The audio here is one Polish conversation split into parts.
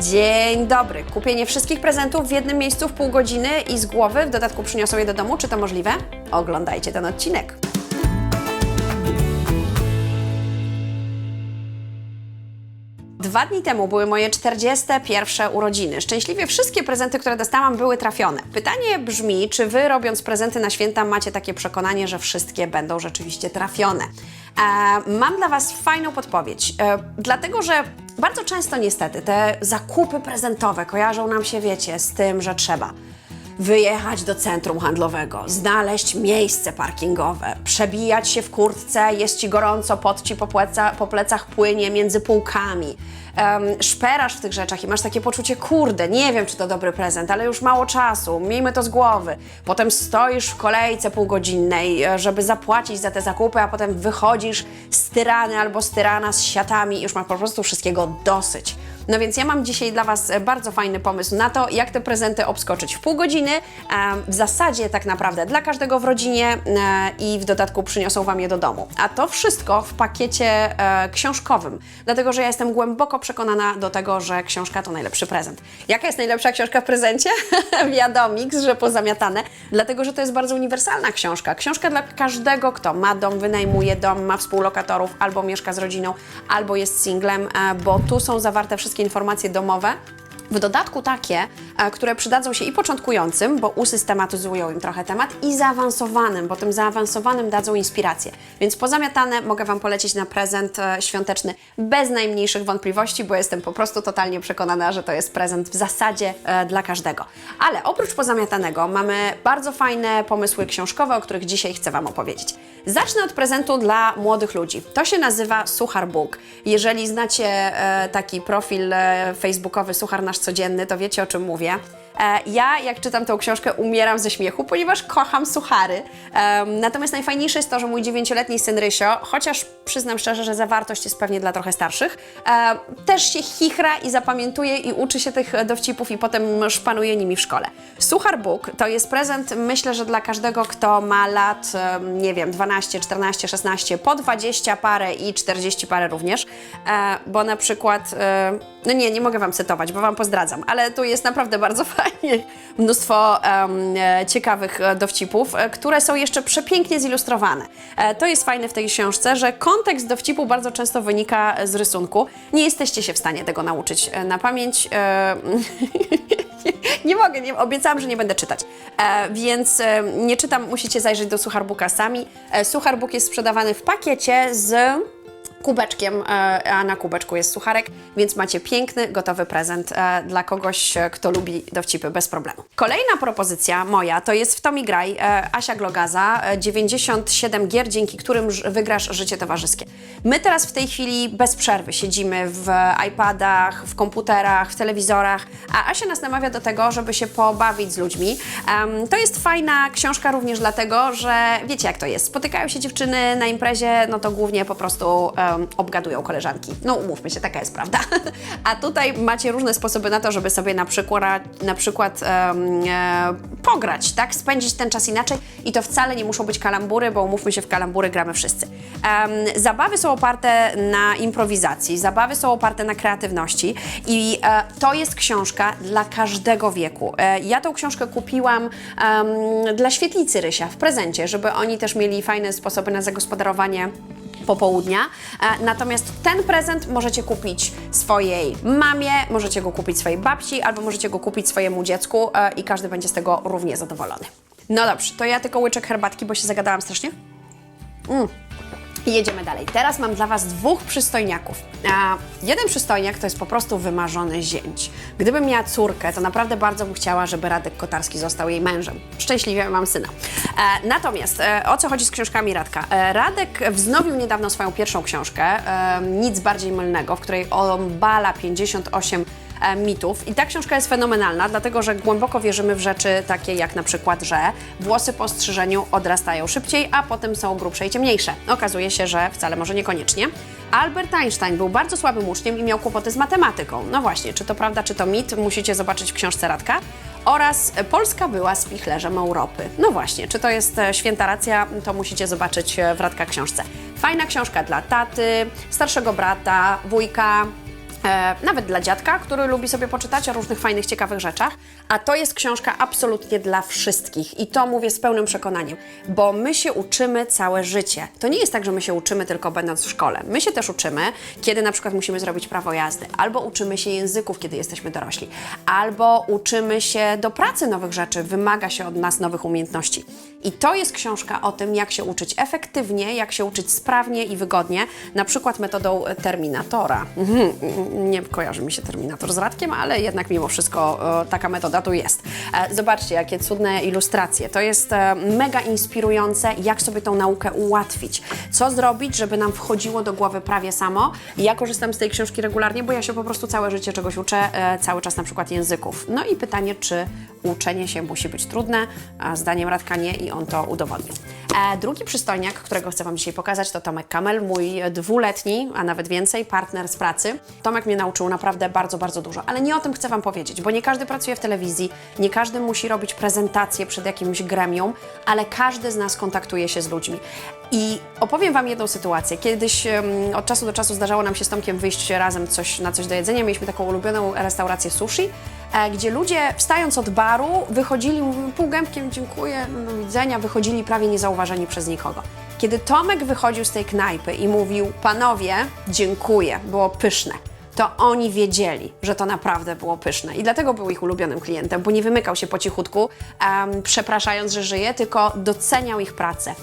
Dzień dobry. Kupienie wszystkich prezentów w jednym miejscu w pół godziny i z głowy, w dodatku przyniosą je do domu. Czy to możliwe? Oglądajcie ten odcinek. Dwa dni temu były moje 41 urodziny. Szczęśliwie wszystkie prezenty, które dostałam, były trafione. Pytanie brzmi, czy wy robiąc prezenty na święta macie takie przekonanie, że wszystkie będą rzeczywiście trafione? E, mam dla Was fajną podpowiedź, e, dlatego że bardzo często niestety te zakupy prezentowe kojarzą nam się, wiecie, z tym, że trzeba wyjechać do centrum handlowego, znaleźć miejsce parkingowe, przebijać się w kurtce, jest ci gorąco, pot ci po, pleca, po plecach płynie między półkami. Um, szperasz w tych rzeczach i masz takie poczucie, kurde, nie wiem, czy to dobry prezent, ale już mało czasu, miejmy to z głowy. Potem stoisz w kolejce półgodzinnej, e, żeby zapłacić za te zakupy, a potem wychodzisz styrany albo styrana z siatami i już masz po prostu wszystkiego dosyć. No więc ja mam dzisiaj dla Was bardzo fajny pomysł na to, jak te prezenty obskoczyć w pół godziny. W zasadzie tak naprawdę dla każdego w rodzinie e, i w dodatku przyniosą Wam je do domu. A to wszystko w pakiecie e, książkowym, dlatego że ja jestem głęboko przekonana do tego, że książka to najlepszy prezent. Jaka jest najlepsza książka w prezencie? Wiadomiks, że pozamiatane, dlatego że to jest bardzo uniwersalna książka. Książka dla każdego, kto ma dom, wynajmuje dom, ma współlokatorów, albo mieszka z rodziną, albo jest singlem, e, bo tu są zawarte wszystkie informacje domowe. W dodatku takie, e, które przydadzą się i początkującym, bo usystematyzują im trochę temat, i zaawansowanym, bo tym zaawansowanym dadzą inspirację. Więc pozamiatane mogę Wam polecić na prezent e, świąteczny bez najmniejszych wątpliwości, bo jestem po prostu totalnie przekonana, że to jest prezent w zasadzie e, dla każdego. Ale oprócz pozamiatanego mamy bardzo fajne pomysły książkowe, o których dzisiaj chcę Wam opowiedzieć. Zacznę od prezentu dla młodych ludzi. To się nazywa Suchar Book. Jeżeli znacie taki profil facebookowy Suchar Nasz Codzienny, to wiecie o czym mówię. E, Ja, jak czytam tę książkę, umieram ze śmiechu, ponieważ kocham suchary. Natomiast najfajniejsze jest to, że mój dziewięcioletni syn Rysio, chociaż przyznam szczerze, że zawartość jest pewnie dla trochę starszych, e, też się chichra i zapamiętuje i uczy się tych dowcipów i potem szpanuje nimi w szkole. Suchar Book to jest prezent, myślę, że dla każdego, kto ma lat, nie wiem, 12, 14, 16, po 20 parę i 40 parę również, e, bo na przykład, no nie, nie mogę Wam cytować, bo Wam pozdradzam, ale tu jest naprawdę bardzo fajnie, mnóstwo em, e, ciekawych e, dowcipów, e, które są jeszcze przepięknie zilustrowane. To jest fajne w tej książce, że kontekst dowcipu bardzo często wynika z rysunku. Nie jesteście się w stanie tego nauczyć na pamięć. Nie mogę, nie, obiecałam, że nie będę czytać. E, więc e, nie czytam, musicie zajrzeć do Sucharbooka sami. E, Sucharbook jest sprzedawany w pakiecie z kubeczkiem, e, a na kubeczku jest sucharek, więc macie piękny, gotowy prezent e, dla kogoś, e, kto lubi dowcipy bez problemu. Kolejna propozycja moja to jest w Tomi Graj Asia Glogaza, e, 97 gier, dzięki którym wygrasz życie towarzyskie. My teraz w tej chwili bez przerwy siedzimy w iPadach, w komputerach, w telewizorach, a Asia nas namawia do tego, żeby się pobawić z ludźmi. To jest fajna książka również dlatego, że wiecie jak to jest. Spotykają się dziewczyny na imprezie, no to głównie po prostu em, obgadują koleżanki. No umówmy się, taka jest prawda. A tutaj macie różne sposoby na to, żeby sobie na przykład, na przykład em, e, pograć, tak? Spędzić ten czas inaczej i to wcale nie muszą być kalambury, bo umówmy się, w kalambury gramy wszyscy. Em, zabawy są oparte na improwizacji, zabawy są oparte na kreatywności i e, to jest książka dla każdego wieku. E, ja tą książkę kupiłam em, dla świetlicy Rysia w prezencie, żeby oni też mieli fajne sposoby na zagospodarowanie popołudnia. E, Natomiast ten prezent możecie kupić swojej mamie, możecie go kupić swojej babci, albo możecie go kupić swojemu dziecku e, i każdy będzie z tego równie zadowolony. No dobrze, to ja tylko łyczek herbatki, bo się zagadałam strasznie. I jedziemy dalej. Teraz mam dla Was dwóch przystojniaków. A jeden przystojniak to jest po prostu wymarzony zięć. Gdybym miała córkę, to naprawdę bardzo bym chciała, żeby Radek Kotarski został jej mężem. Szczęśliwie mam syna. E, natomiast e, o co chodzi z książkami Radka? E, Radek wznowił niedawno swoją pierwszą książkę, e, Nic bardziej mylnego, w której obala 58 e, mitów. I ta książka jest fenomenalna, dlatego że głęboko wierzymy w rzeczy takie jak na przykład, że włosy po strzyżeniu odrastają szybciej, a potem są grubsze i ciemniejsze. Okazuje się, że wcale może niekoniecznie. Albert Einstein był bardzo słabym uczniem i miał kłopoty z matematyką. No właśnie, czy to prawda, czy to mit, musicie zobaczyć w książce Radka. Oraz e, Polska była spichlerzem Europy. No właśnie, czy to jest e, święta racja, to musicie zobaczyć e, w Radka książce. Fajna książka dla taty, starszego brata, wujka, E, nawet dla dziadka, który lubi sobie poczytać o różnych fajnych, ciekawych rzeczach. A to jest książka absolutnie dla wszystkich. I to mówię z pełnym przekonaniem, bo my się uczymy całe życie. To nie jest tak, że my się uczymy tylko będąc w szkole. My się też uczymy, kiedy na przykład musimy zrobić prawo jazdy, albo uczymy się języków, kiedy jesteśmy dorośli, albo uczymy się do pracy nowych rzeczy, wymaga się od nas nowych umiejętności. I to jest książka o tym, jak się uczyć efektywnie, jak się uczyć sprawnie i wygodnie, na przykład metodą Terminatora. Nie kojarzy mi się Terminator z Radkiem, ale jednak mimo wszystko e, taka metoda tu jest. E, Zobaczcie, jakie cudne ilustracje. To jest e, mega inspirujące, jak sobie tą naukę ułatwić. Co zrobić, żeby nam wchodziło do głowy prawie samo. Ja korzystam z tej książki regularnie, bo ja się po prostu całe życie czegoś uczę, cały czas na przykład języków. No i pytanie, czy uczenie się musi być trudne? Zdaniem Radka nie i on to udowodnił. Drugi przystojniak, którego chcę Wam dzisiaj pokazać, to Tomek Kamel, mój dwuletni, a nawet więcej, partner z pracy. Tomek mnie nauczył naprawdę bardzo, bardzo dużo, ale nie o tym chcę Wam powiedzieć, bo nie każdy pracuje w telewizji, nie każdy musi robić prezentację przed jakimś gremium, ale każdy z nas kontaktuje się z ludźmi. I opowiem Wam jedną sytuację. Kiedyś em, od czasu do czasu zdarzało nam się z Tomkiem wyjść razem coś, na coś do jedzenia. Mieliśmy taką ulubioną restaurację sushi, e, gdzie ludzie wstając od baru wychodzili, mówili półgębkiem dziękuję, do widzenia, wychodzili prawie niezauważeni przez nikogo. Kiedy Tomek wychodził z tej knajpy i mówił panowie, dziękuję, było pyszne, to oni wiedzieli, że to naprawdę było pyszne. I dlatego był ich ulubionym klientem, bo nie wymykał się po cichutku, em, przepraszając, że żyje, tylko doceniał ich pracę.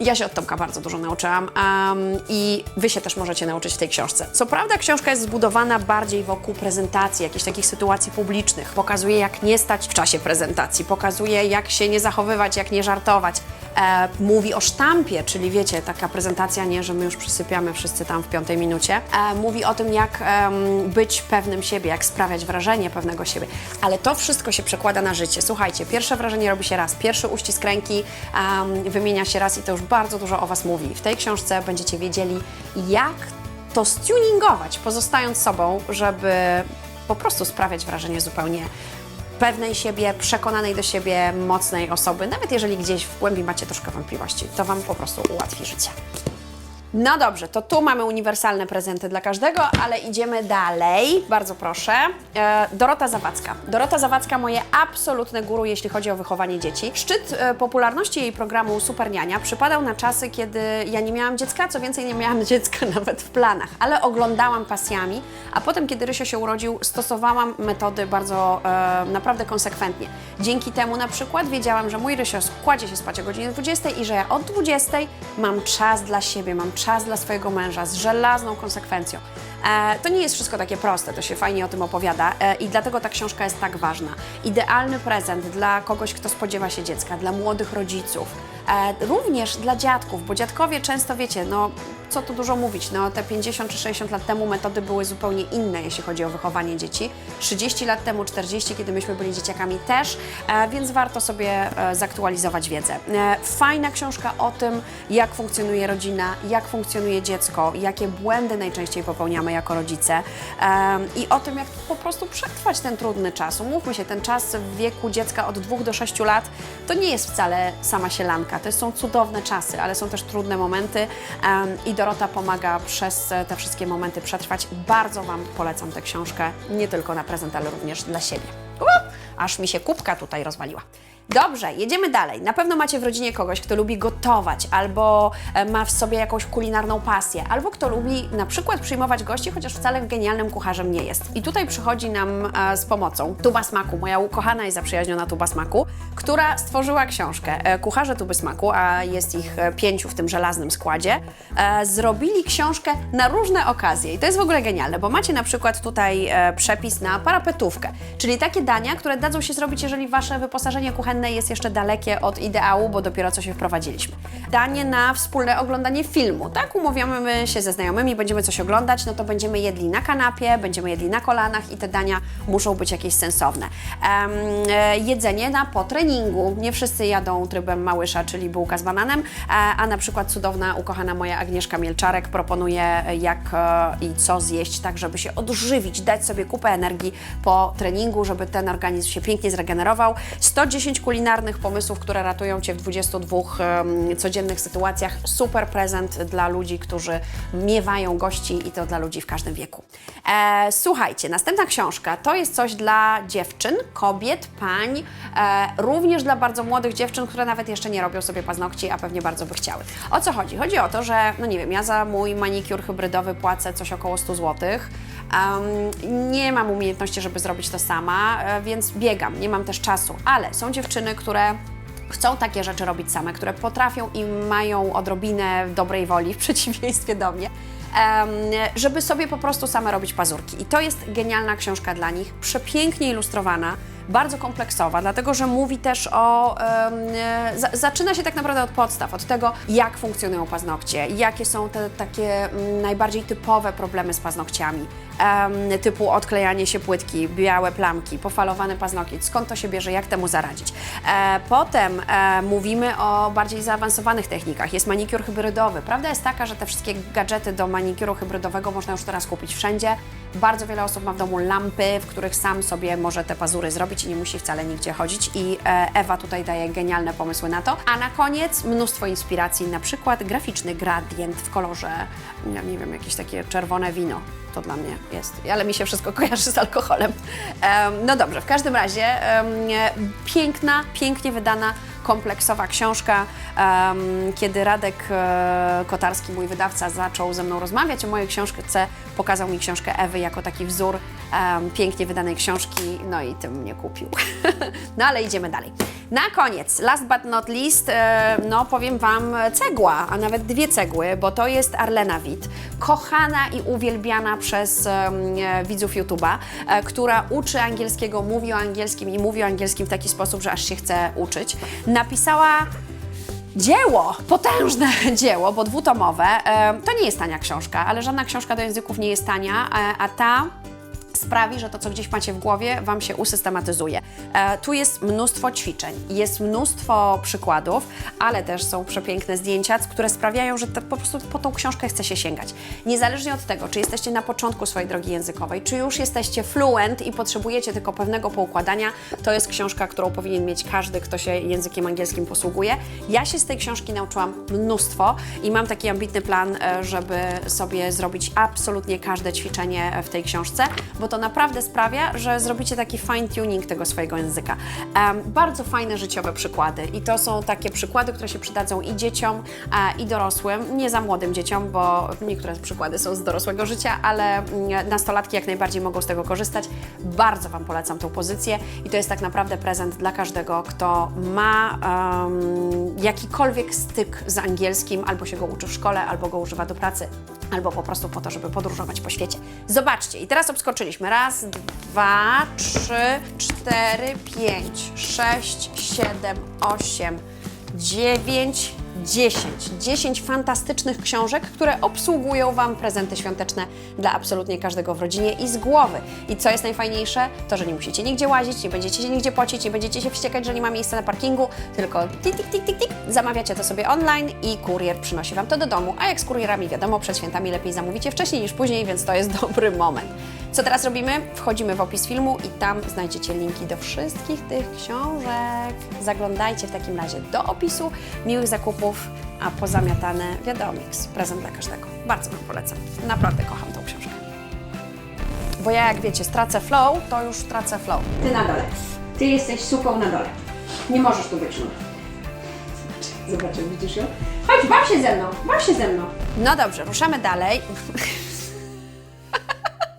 Ja się od Tomka bardzo dużo nauczyłam em, i Wy się też możecie nauczyć w tej książce. Co prawda książka jest zbudowana bardziej wokół prezentacji, jakichś takich sytuacji publicznych. Pokazuje jak nie stać w czasie prezentacji, pokazuje jak się nie zachowywać, jak nie żartować. E, mówi o sztampie, czyli wiecie, taka prezentacja nie, że my już przysypiamy wszyscy tam w piątej minucie. E, mówi o tym jak em, być pewnym siebie, jak sprawiać wrażenie pewnego siebie. Ale to wszystko się przekłada na życie. Słuchajcie, pierwsze wrażenie robi się raz, pierwszy uścisk ręki em, wymienia się raz i to już bardzo dużo o Was mówi. W tej książce będziecie wiedzieli, jak to stuningować, pozostając sobą, żeby po prostu sprawiać wrażenie zupełnie pewnej siebie, przekonanej do siebie, mocnej osoby, nawet jeżeli gdzieś w głębi macie troszkę wątpliwości, to Wam po prostu ułatwi życie. No dobrze, to tu mamy uniwersalne prezenty dla każdego, ale idziemy dalej. Bardzo proszę. E, Dorota Zawadzka. Dorota Zawadzka, moje absolutne guru, jeśli chodzi o wychowanie dzieci. Szczyt e, popularności jej programu Superniania przypadał na czasy, kiedy ja nie miałam dziecka, co więcej, nie miałam dziecka nawet w planach, ale oglądałam pasjami, a potem, kiedy Rysio się urodził, stosowałam metody bardzo e, naprawdę konsekwentnie. Dzięki temu na przykład wiedziałam, że mój Rysio kładzie się spać o godzinie 20 i że ja od 20 mam czas dla siebie, mam czas dla swojego męża z żelazną konsekwencją. E, to nie jest wszystko takie proste, to się fajnie o tym opowiada e, i dlatego ta książka jest tak ważna. Idealny prezent dla kogoś, kto spodziewa się dziecka, dla młodych rodziców, e, również dla dziadków, bo dziadkowie często wiecie, no co tu dużo mówić, no te 50 czy 60 lat temu metody były zupełnie inne, jeśli chodzi o wychowanie dzieci. 30 lat temu, 40, kiedy myśmy byli dzieciakami też, e, więc warto sobie e, zaktualizować wiedzę. E, fajna książka o tym, jak funkcjonuje rodzina, jak funkcjonuje dziecko, jakie błędy najczęściej popełniamy jako rodzice i o tym, jak po prostu przetrwać ten trudny czas. Umówmy się, ten czas w wieku dziecka od 2 do 6 lat to nie jest wcale sama sielanka. To są cudowne czasy, ale są też trudne momenty i Dorota pomaga przez te wszystkie momenty przetrwać. Bardzo Wam polecam tę książkę, nie tylko na prezent, ale również dla siebie. Aż mi się kubka tutaj rozwaliła. Dobrze, jedziemy dalej. Na pewno macie w rodzinie kogoś, kto lubi gotować, albo e, ma w sobie jakąś kulinarną pasję, albo kto lubi na przykład przyjmować gości, chociaż wcale genialnym kucharzem nie jest. I tutaj przychodzi nam e, z pomocą Tuba Smaku, moja ukochana i zaprzyjaźniona Tuba Smaku, która stworzyła książkę. E, Kucharze Tuby Smaku, a jest ich pięciu w tym żelaznym składzie, zrobili książkę na różne okazje. I to jest w ogóle genialne, bo macie na przykład tutaj przepis na parapetówkę, czyli takie dania, które dadzą się zrobić, jeżeli wasze wyposażenie kuchenne jest jeszcze dalekie od ideału, bo dopiero co się wprowadziliśmy. Danie na wspólne oglądanie filmu, tak? Umawiamy się ze znajomymi, będziemy coś oglądać, no to będziemy jedli na kanapie, będziemy jedli na kolanach i te dania muszą być jakieś sensowne. E, jedzenie na po treningu. Nie wszyscy jadą trybem małysza, czyli bułka z bananem, e, a na przykład cudowna, ukochana moja Agnieszka Mielczarek proponuje e, jak i co zjeść, tak żeby się odżywić, dać sobie kupę energii po treningu, żeby ten organizm się się pięknie zregenerował. 110 kulinarnych pomysłów, które ratują Cię w 22 em, codziennych sytuacjach. Super prezent dla ludzi, którzy miewają gości i to dla ludzi w każdym wieku. E, słuchajcie, następna książka to jest coś dla dziewczyn, kobiet, pań, e, również dla bardzo młodych dziewczyn, które nawet jeszcze nie robią sobie paznokci, a pewnie bardzo by chciały. O co chodzi? Chodzi o to, że, no nie wiem, ja za mój manikur hybrydowy płacę coś około 100 zł. Um, nie mam umiejętności, żeby zrobić to sama, e, więc biegam, nie mam też czasu, ale są dziewczyny, które chcą takie rzeczy robić same, które potrafią i mają odrobinę dobrej woli w przeciwieństwie do mnie, żeby sobie po prostu same robić pazurki. I to jest genialna książka dla nich, przepięknie ilustrowana, bardzo kompleksowa, dlatego że mówi też o. e, za, zaczyna się tak naprawdę od podstaw, od tego, jak funkcjonują paznokcie, jakie są te takie mm, najbardziej typowe problemy z paznokciami, typu odklejanie się płytki, białe plamki, pofalowany paznokieć, skąd to się bierze, jak temu zaradzić. E, potem e, mówimy o bardziej zaawansowanych technikach. Jest manikur hybrydowy. Prawda jest taka, że te wszystkie gadżety do manikuru hybrydowego można już teraz kupić wszędzie. Bardzo wiele osób ma w domu lampy, w których sam sobie może te pazury zrobić i nie musi wcale nigdzie chodzić. I e, Ewa tutaj daje genialne pomysły na to. A na koniec mnóstwo inspiracji, na przykład graficzny gradient w kolorze, ja nie wiem, jakieś takie czerwone wino to dla mnie jest, ale mi się wszystko kojarzy z alkoholem. Em, no dobrze, w każdym razie piękna, pięknie wydana, kompleksowa książka. Kiedy Radek e, Kotarski, mój wydawca, zaczął ze mną rozmawiać o mojej książce, pokazał mi książkę Ewy jako taki wzór em, pięknie wydanej książki, no i tym mnie kupił. no ale idziemy dalej. Na koniec, last but not least, no powiem Wam cegła, a nawet dwie cegły, bo to jest Arlena Witt, kochana i uwielbiana przez e, widzów YouTube'a, e, która uczy angielskiego, mówi o angielskim i mówi o angielskim w taki sposób, że aż się chce uczyć. Napisała Dzieło, potężne dzieło, bo dwutomowe. To nie jest tania książka, ale żadna książka do języków nie jest tania, e, a ta sprawi, że to, co gdzieś macie w głowie, Wam się usystematyzuje. E, tu jest mnóstwo ćwiczeń, jest mnóstwo przykładów, ale też są przepiękne zdjęcia, które sprawiają, że to, po prostu po tą książkę chce się sięgać. Niezależnie od tego, czy jesteście na początku swojej drogi językowej, czy już jesteście fluent i potrzebujecie tylko pewnego poukładania, to jest książka, którą powinien mieć każdy, kto się językiem angielskim posługuje. Ja się z tej książki nauczyłam mnóstwo i mam taki ambitny plan, e, żeby sobie zrobić absolutnie każde ćwiczenie w tej książce, bo to naprawdę sprawia, że zrobicie taki fine tuning tego swojego języka. Bardzo fajne życiowe przykłady i to są takie przykłady, które się przydadzą i dzieciom, e, i dorosłym, nie za młodym dzieciom, bo niektóre przykłady są z dorosłego życia, ale mm, nastolatki jak najbardziej mogą z tego korzystać. Bardzo Wam polecam tą pozycję i to jest tak naprawdę prezent dla każdego, kto ma em, jakikolwiek styk z angielskim, albo się go uczy w szkole, albo go używa do pracy, albo po prostu po to, żeby podróżować po świecie. Zobaczcie, i teraz obskoczyliśmy. Raz, dwa, trzy, cztery, pięć, sześć, siedem, osiem, dziewięć, 10. 10 fantastycznych książek, które obsługują Wam prezenty świąteczne dla absolutnie każdego w rodzinie i z głowy. I co jest najfajniejsze? To, że nie musicie nigdzie łazić, nie będziecie się nigdzie pocić, nie będziecie się wściekać, że nie ma miejsca na parkingu, tylko tik, tik, tik, tik, tik, zamawiacie to sobie online i kurier przynosi Wam to do domu. A jak z kurierami wiadomo, przed świętami lepiej zamówicie wcześniej niż później, więc to jest dobry moment. Co teraz robimy? Wchodzimy w opis filmu i tam znajdziecie linki do wszystkich tych książek. Zaglądajcie w takim razie do opisu. Miłych zakupów, a pozamiatane wiadomiks. Prezent dla każdego. Bardzo Wam polecam. Naprawdę kocham tą książkę. Bo ja, jak wiecie, stracę flow, to już tracę flow. Ty na dole. Ty jesteś suką na dole. Nie możesz tu być. Zobaczę, widzisz ją? Chodź, baw się ze mną, baw się ze mną. No dobrze, ruszamy dalej.